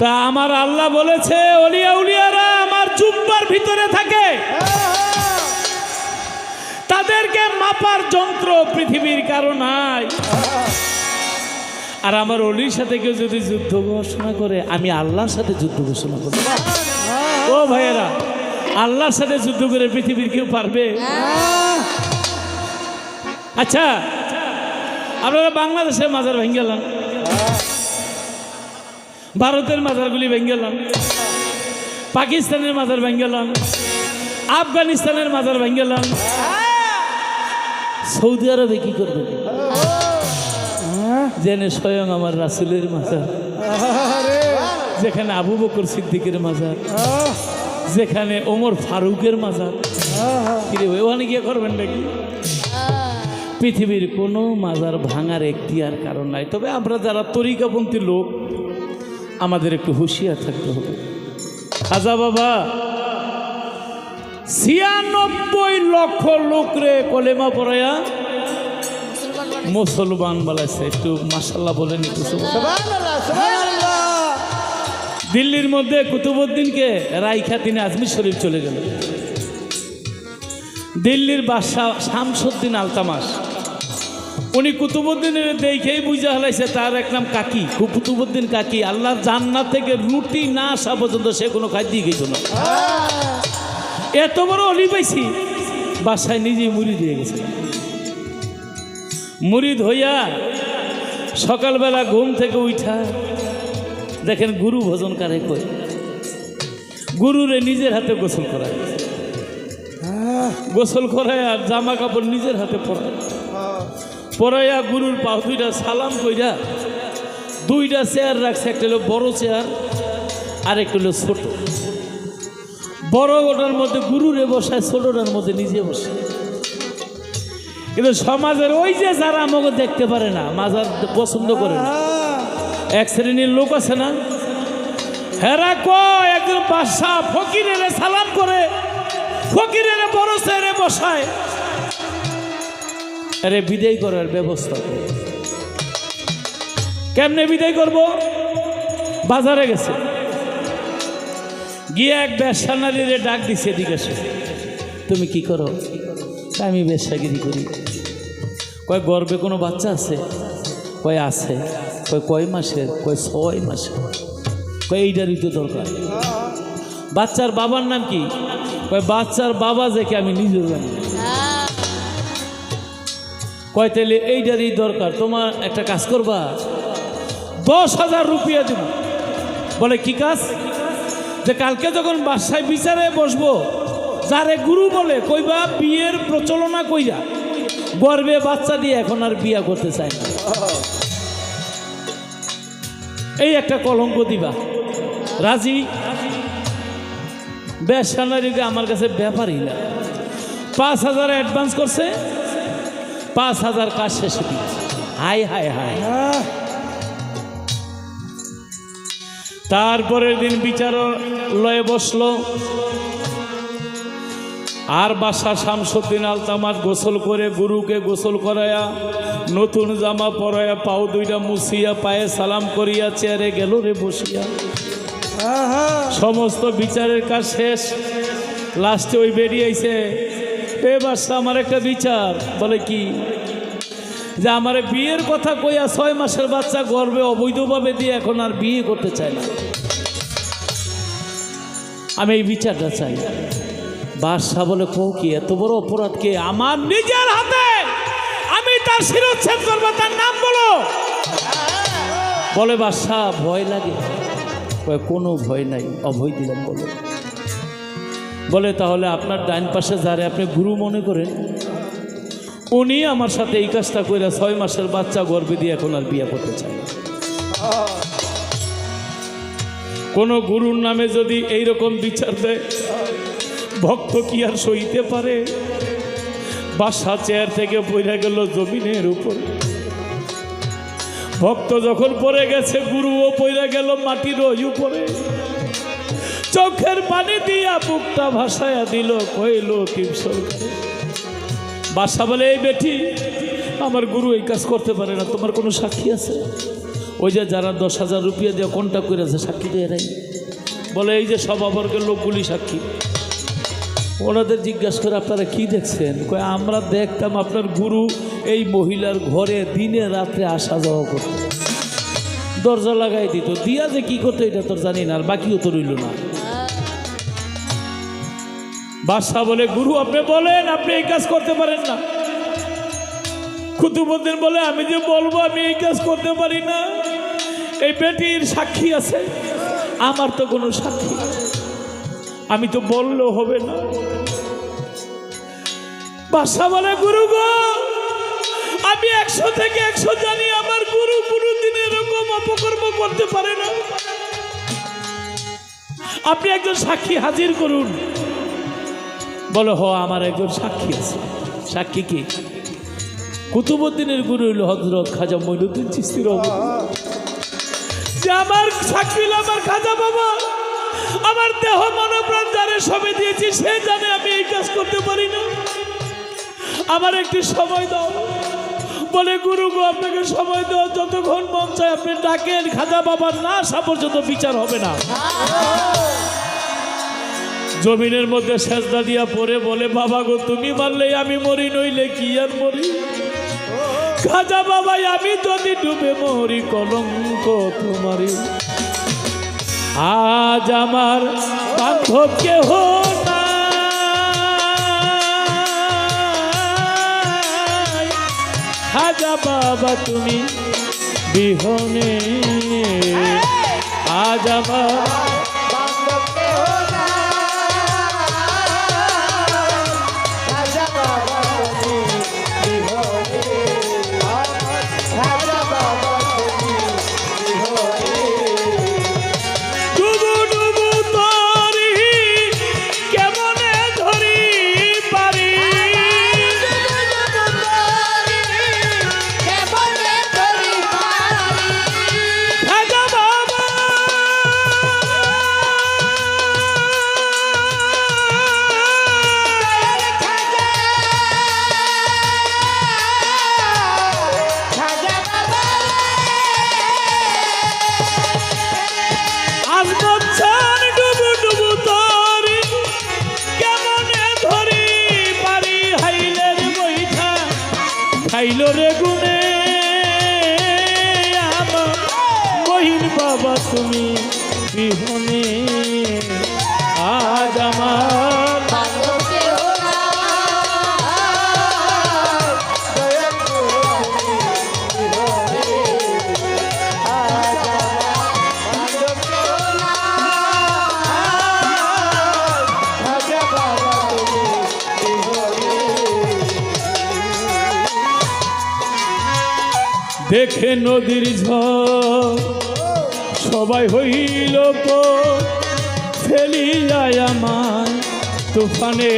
তা আমার আল্লাহ বলেছে, অলিয়া উলিয়ারা আমার জুব্বার ভিতরে থাকে। তাদেরকে মাপার যন্ত্র পৃথিবীর কারও নাই। আর আমার অলির সাথে কেউ যদি যুদ্ধ ঘোষণা করে, আমি আল্লাহর সাথে যুদ্ধ ঘোষণা করব। ও ভাইয়েরা, আল্লাহর সাথে যুদ্ধ করে পৃথিবীর কেউ পারবে? আচ্ছা আপনারা বাংলাদেশের মাজার ভেঙে গেলাম ভারতের মাজারগুলি ভেঙে গেলাম। পাকিস্তানের মাজার ভেঙে গেলাম। আফগানিস্তানের মাজার ভেঙে গেলাম। সৌদি আরবে কি করবে? জেনে স্বয়ং আমার রাসুলের মাজার। যেখানে আবু বকর সিদ্দিকের মাজার। যেখানে ওমর ফারুকের মাজার। কিরে ওখানে গিয়ে করবেন নাকি? পৃথিবীর কোনো মাজার ভাঙার একটি আর কারণ নাই। তবে আমরা যারা তরিকাপন্থী লোক আমাদের একটু হুঁশিয়ার থাকতে হবে। খাজা বাবা ছিয়ানব্বই লক্ষ লোকরে কলেমা পড়ায়া। মুসলমান বলেছে একটু মাসাল্লাহ বলেন একটু দিল্লির মধ্যে কুতুবুদ্দিনকে রাইখা তিনি আজমির শরীফ চলে গেল দিল্লির বাদশাহ শামসুদ্দিন আলতামাস উনি কুতুবুদ্দিনের দেখেই বুঝা হলাইছে তার এক নাম কাকি। কুতুবুদ্দিন কাকি। আল্লাহর জান্নাত থেকে রুটি না আসা পর্যন্ত সে কোনো খাদ্যই গেছিল না। এত বড় অলি পাইছি, বাসায় নিজেই মুড়ি দিয়ে গেছে। মুড়িদ হইয়া সকালবেলা ঘুম থেকে উঠা, দেখেন গুরু ভোজন কারে কই গুরুরে নিজের হাতে গোসল করায়। গোসল করায় আর জামা কাপড় নিজের হাতে পরায়। পরাইয়া গুরুর পা দুইটা সালাম কইরা দুইটা চেয়ার রাখছে, একটা হলো বড় চেয়ার আর একটা হলো ছোট। বড় ওটার মধ্যে গুরুরে বসায়, ছোটটার মধ্যে নিজে বসে। কিন্তু সমাজের ওই যে যারা আমাকে দেখতে পারে না, মাজার পছন্দ করে না, এক শ্রেণির লোক আছে না, হেরা কয়, একজন বাদশাহ ফকিরের সালাম করে, ফকিরের বড় চেয়ারে বসায়। আরে বিদায় করার ব্যবস্থা করো। কেমনে বিদায় করব? বাজারে গেছে। গিয়ে এক ব্যবসা নারীরে ডাক দিছে এদিকে। তুমি কি করো? আমি ব্যবসাগিরি করি। কয়, গর্বে কোনো বাচ্চা আছে? কয় আছে। কয় কয় মাসের? কয়, ছয় মাসের? কয়, এইটারই তো দরকার। বাচ্চার বাবার নাম কি? কয়, বাচ্চার বাবা যে আমি নিজেও জানি। কয় তাহলে এইটারই দরকার। তোমার একটা কাজ করবা, দশ হাজার রুপিয়া দেব। বলে, কি কাজ? যে, কালকে যখন বাসায় বিচারে বসবো, যারে গুরু বলে, কইবা বিয়ের প্রচলনা কইরা, গর্বে বাচ্চা দিয়ে এখন আর বিয়া করতে চায় না। এই একটা কলঙ্ক দিবা। রাজি? বেসানারিকে আমার কাছে ব্যাপারই না। পাঁচ হাজার অ্যাডভান্স করছে। পাঁচ হাজার কাজ শেষে দিচ্ছে হাই হাই হাই। তারপরের দিন বিচারালয়ে বসল। আর বাসা শামসুদ্দিন আলতামার গোসল করে গুরুকে গোসল করায়া নতুন জামা পরায়া পাও দুইটা মুছিয়া পায়ে সালাম করিয়া চেয়ারে গেল রে বসিয়া। সমস্ত বিচারের কাজ শেষ। লাস্টে ওই বেরিয়েছে এ বাসা আমার একটা বিচার। বলে কি? যে আমার বিয়ের কথা কইয়া ছয় মাসের বাচ্চা গর্বে অবৈধভাবে দিয়ে এখন আর বিয়ে করতে চায় না। আমি এই বিচারটা চাই। বাদশাহ বলে কো কি, এত বড় অপরাধ কে? আমার নিজের হাতে। আমি তার শিরোচ্ছেদ করব, তার নাম বলো। বলে, বাদশাহ, ভয় লাগে। কোনো ভয় নাই অভয় দিলাম বলে। বলে, তাহলে আপনার ডাইন পাশে যারে আপনি গুরু মনে করেন, উনি আমার সাথে এই কাজটা করে ছয় মাসের বাচ্চা গর্বে দিয়ে এখন আর বিয়ে করতে চায়। কোনো গুরুর নামে যদি এই রকম বিচার দেয়, ভক্ত কি আর সইতে পারে? বাসা চেয়ার থেকে পড়ে গেল জমিনের উপর। ভক্ত যখন পড়ে গেছে, গুরুও পড়ে গেল মাটির ওই উপরে। চোখের পানি দিয়া বুকটা ভাসায়া দিল, কইল সরকারে? বাসা বলে, এই বেটি, আমার গুরু এই কাজ করতে পারে না, তোমার কোনো সাক্ষী আছে? ওই যে যারা দশ হাজার রুপিয়া দিয়ে কন্ট্যাক্ট করেছে সাক্ষী দিয়ে এরাই বলে, এই যে সভাবর্গের লোকগুলি সাক্ষী। ওনাদের জিজ্ঞাসা করে, আপনারা কি দেখছেন? কয়, আমরা দেখতাম আপনার গুরু এই মহিলার ঘরে দিনে রাত্রে আসা যাওয়া করতো। দরজা লাগাই দিত। দিয়া যে কি করতো, এটা তোর জানি না, আর বাকিও তো রইল না। বাদশাহ বলে, গুরু, আপনি বলেন, আপনি এই কাজ করতে পারেন না। কুতুবুদ্দিন বলে, আমি যে বলব, আমি এই কাজ করতে পারি না। এই বেটির সাক্ষী আছে, আমার তো কোনো সাক্ষী আমি তো বললেও হবে না। বাদশাহ বলে, গুরু গো, আমি একশো থেকে একশো জানি, আমার গুরু গুরু দিন এরকম অপকর্ম করতে পারে না। আপনি একজন সাক্ষী হাজির করুন। বলো, হ, আমার একজন সাক্ষী আছে। সাক্ষী কি? কুতুবুদ্দিনের গুরু হইল হজরত খাজা মইনুদ্দিন চিস্তির যে আমার সাক্ষী আমার খাজা বাবা। আমার দেহ মনোপ্রাণ যারে সবে দিয়েছি, সে জানে আমি এই কাজ করতে পারি না। আমার একটি সময় দাও। বলে, গুরু গো, আপনাকে সময় দেওয়া যতক্ষণ মন চায়, আপনি ডাকেন। খাজা বাবার না আসা পর্যন্ত বিচার হবে না। জমিনের মধ্যে সেজদা দিয়া পড়ে বলে, বাবা গো, তুমি মারলে আমি মরি, নইলে কি আর মরি? খাজা বাবাই, আমি যদি ডুবে মরি, কলঙ্ক তোমারি আজ আমার বান্ধব কেহ। খাজা বাবা, তুমি বিহনে। আজ আমার খাইল রে গুনে আমার মহিন বাবা তুমি বিহনে আজ আমার দেখে নদীর সবাই হইল তো ফেলি যায় আমার তুফানে।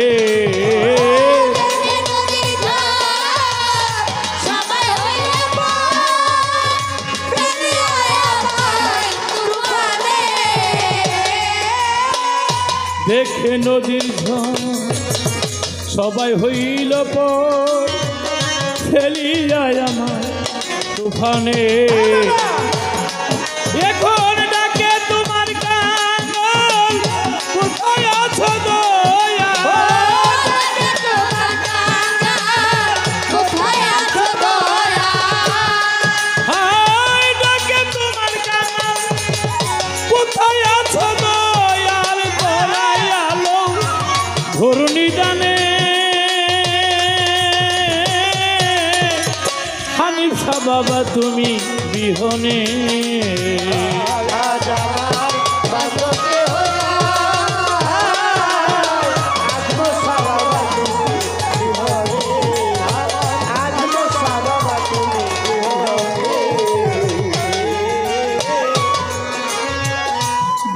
দেখে নদীর সবাই হইল পর ফেলি যায় আমার তুফানে বিহনে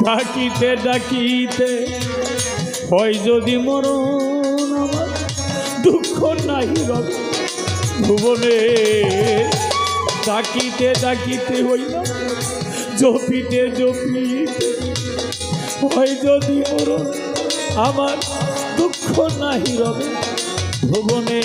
ডাকিতে ডাকিতে হয় যদি আমার দুঃখ নাই রবে ভুবনে। ডাকিতে ডাকিতে হইল। জপিতে জপিতে হয় যদি মরণ আমার দুঃখ নাহি রবে ভুবনে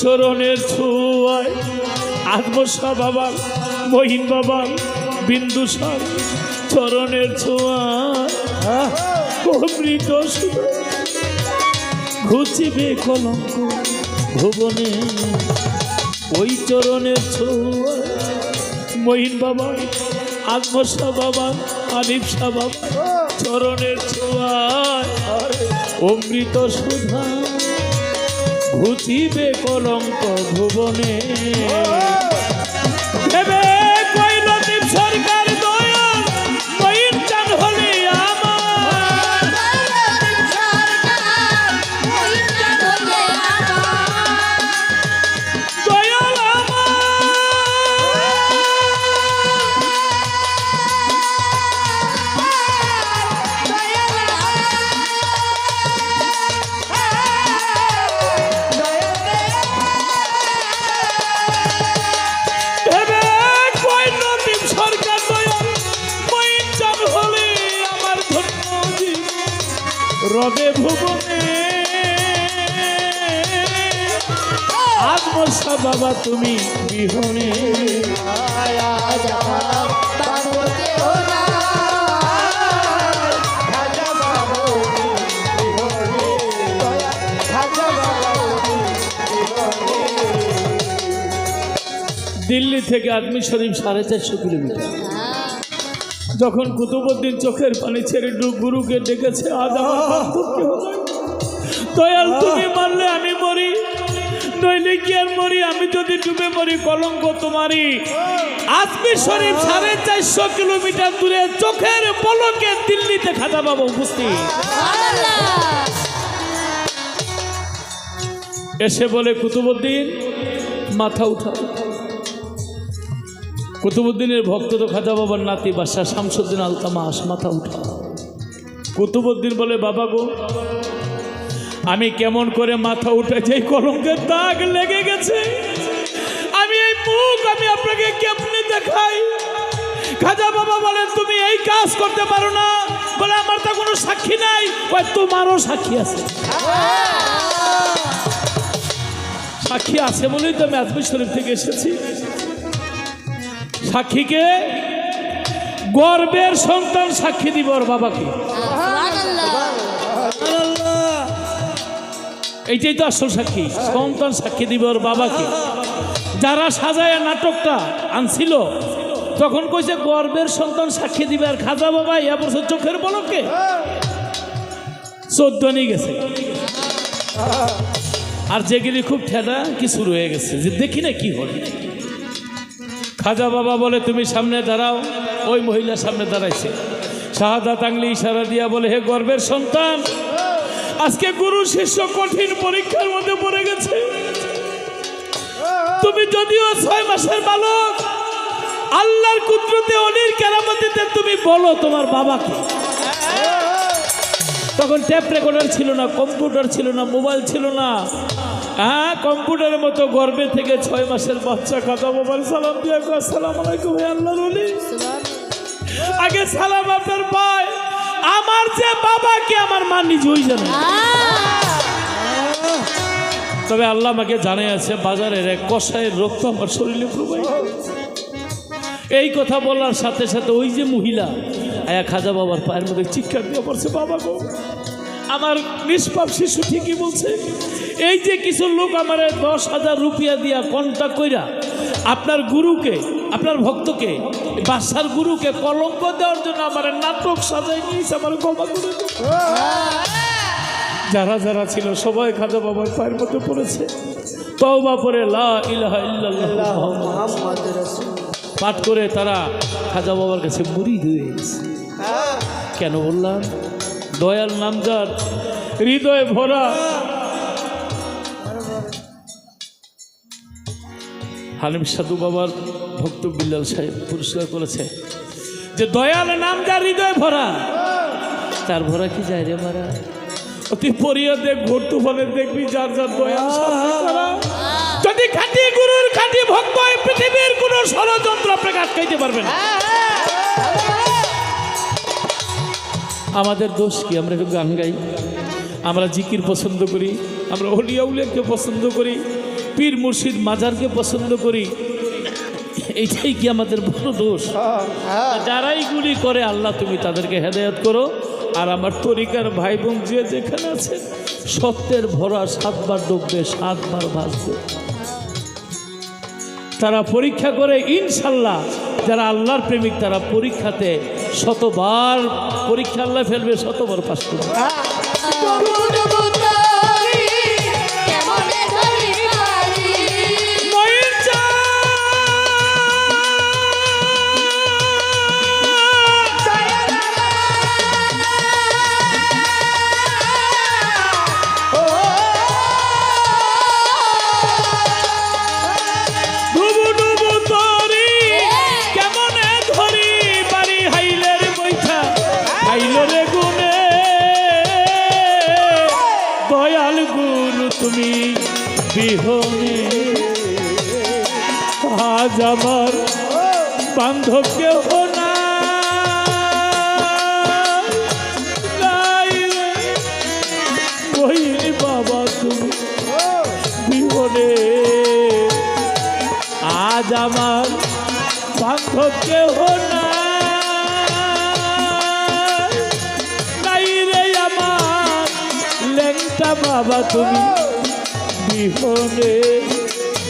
চরণের ছুয়ায় আত্মসা বাবার মহিন বাবার বিন্দুসার চরণের ছোঁয়ায় অমৃত ঘুচিবে কলঙ্ক ভুবনে, ওই চরণের ছোঁয়ায় মহিন বাবা, আত্মসা বাবা আলিপসা বাবা, চরণের ছোঁয়ায় অমৃত সুধা ঘুচিবে কলঙ্ক ভুবনে। তুমি বিহনে দিল্লি থেকে আদমি শরীফ সাড়ে চারশো কিলোমিটার যখন কুতুবুদ্দিন চোখের পানি ছেড়ে গুরুকে ডেকেছে নাই। দয়াল তুমি মারলে আমি মরি চোখের পলকে দিল্লিতে উপস্থিত। এসে বলে, কুতুবুদ্দিন, মাথা উঠাও। কুতুবুদ্দিনের ভক্ত তো খাজা বাবার নাতি বাদশাহ শামসুদ্দিন আলতামাস মাথা উঠা কুতুবুদ্দিন বলে, বাবা গো আমি কেমন করে মাথা উঠেছে এই কলঙ্কের দাগ লেগে গেছে। আমি এই মুখ আমি আপনাকে কেমনে দেখাই? খাজা বাবা বলেন, তুমি এই কাজ করতে পারো না। বলে, আমার তো কোনো সাক্ষী নাই। তোমারও সাক্ষী আছে। সাক্ষী আছে বলেই তো আমি আজমির শরীফ থেকে এসেছি। সাক্ষীকে গর্বের সন্তান সাক্ষী দিব ওর বাবাকে। এইটাই তো আসল সাক্ষী। সন্তান সাক্ষী দিব ওর বাবাকে। যারা সাজায় নাটকটা আনছিল, তখন কইছে, গর্বের সন্তান সাক্ষী দিবে আর খাজা বাবা ইয়া বছর চোখের বলকে চোদ্দ নিয়ে গেছে। আর যেগুলি খুব ঠেলা কি শুরু হয়ে গেছে। যে দেখি না কি হল খাজা বাবা বলে, তুমি সামনে দাঁড়াও। ওই মহিলা সামনে দাঁড়াইছে। শাহাদাত আংলি ইশারা দিয়া বলে, হে গর্বের সন্তান আজকে গুরু শিষ্য কঠিন পরীক্ষার মধ্যে পড়ে গেছে। তুমি যদিও ছয় মাসের বালক আল্লাহর কুদরতে অনির কেরামতিতে তুমি বলো তোমার বাবাকে। তখন ট্যাপ রেকর্ডার ছিল না কম্পিউটার ছিল না মোবাইল ছিল না। হ্যাঁ কম্পিউটারের মতো গর্বে থেকে ছয় মাসের বাচ্চা কথা মোবাইল সালাম দিয়া আসসালাম আলাইকুম হে আল্লাহর আগে সালাম আপনার পায় আমার যে বাবাকে আমার মা নিজেই জানে। তবে আল্লাহ আমাকে জানে আছে বাজারের এক কষায়ের রক্ত আমার শরীরে প্রবাহিত এই কথা বলার সাথে সাথে ওই যে মহিলা আয়া খাজা বাবার পায়ের মধ্যে চিৎকার দিয়ে পড়ছে বাবা গো আমার নিষ্পাপ শিশু ঠিকই বলছে। এই যে কিছু লোক আমার দশ হাজার রুপিয়া দিয়া কন্টাক্ট কইরা আপনার গুরুকে আপনার ভক্তকে বাসার গুরুকে কলঙ্ক দেওয়ার জন্য আমার নাটক সাজাই নিয়েছে আমার ক্ষমা করে যারা যারা ছিল সবাই খাজা বাবার পায়ের মধ্যে পড়েছে। তওবা পরে লা ইলাহা ইল্লাল্লাহ পাঠ করে তারা খাজা বাবার কাছে মুড়ি হয়ে গেছে। কেন বললাম? দয়াল নামজার হৃদয়ে ভরা হালিম সাধু বাবার ভক্ত বিল্লাল সাহেব পুরস্কার করেছে। যে দয়াল নামজার হৃদয় ভরা, তার ভরা কি যায় রে মারা? অতি পরিয়া দেখ ঘটতু ফলে দেখবি যার যার দয়াল যদি খাঁটি গুরুর খাঁটি ভক্ত হয় পৃথিবীর কোনো ষড়যন্ত্র আপনাকে আটকাইতে পারবে না। আমাদের দোষ কি? আমরা একটু গান গাই। আমরা জিকির পছন্দ করি। আমরা হলিয়াউলিয়াকে পছন্দ করি। পীর মুর্শিদ মাজারকে পছন্দ করি এইটাই কি আমাদের বড় দোষ? যারাই গুলি করে আল্লাহ তুমি তাদেরকে হেদায়ত করো। আর আমার তরিকার ভাই বোন যে যেখানে আছে সত্যের ভরা সাতবার ডুববে সাতবার ভাসবে। তারা পরীক্ষা করে ইনশাল্লাহ যারা আল্লাহর প্রেমিক তারা পরীক্ষাতে শতবার পরীক্ষা আল্লাহ ফেলবে শতবার পাস করবে। বিহনে আজ আমার বান্ধব না নাই। বাবা, তুমি বিহনে আজ আমার বান্ধব নাই। রে আমার লেংটা বাবা, তুমি বিহনে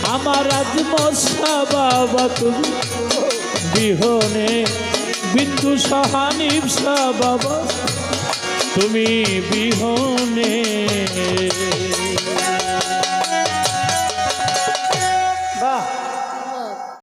আমার আজ মশা বাবা তুমি। বিহনে বিন্দু সহানিবসা বাবা। তুমি বিহনে।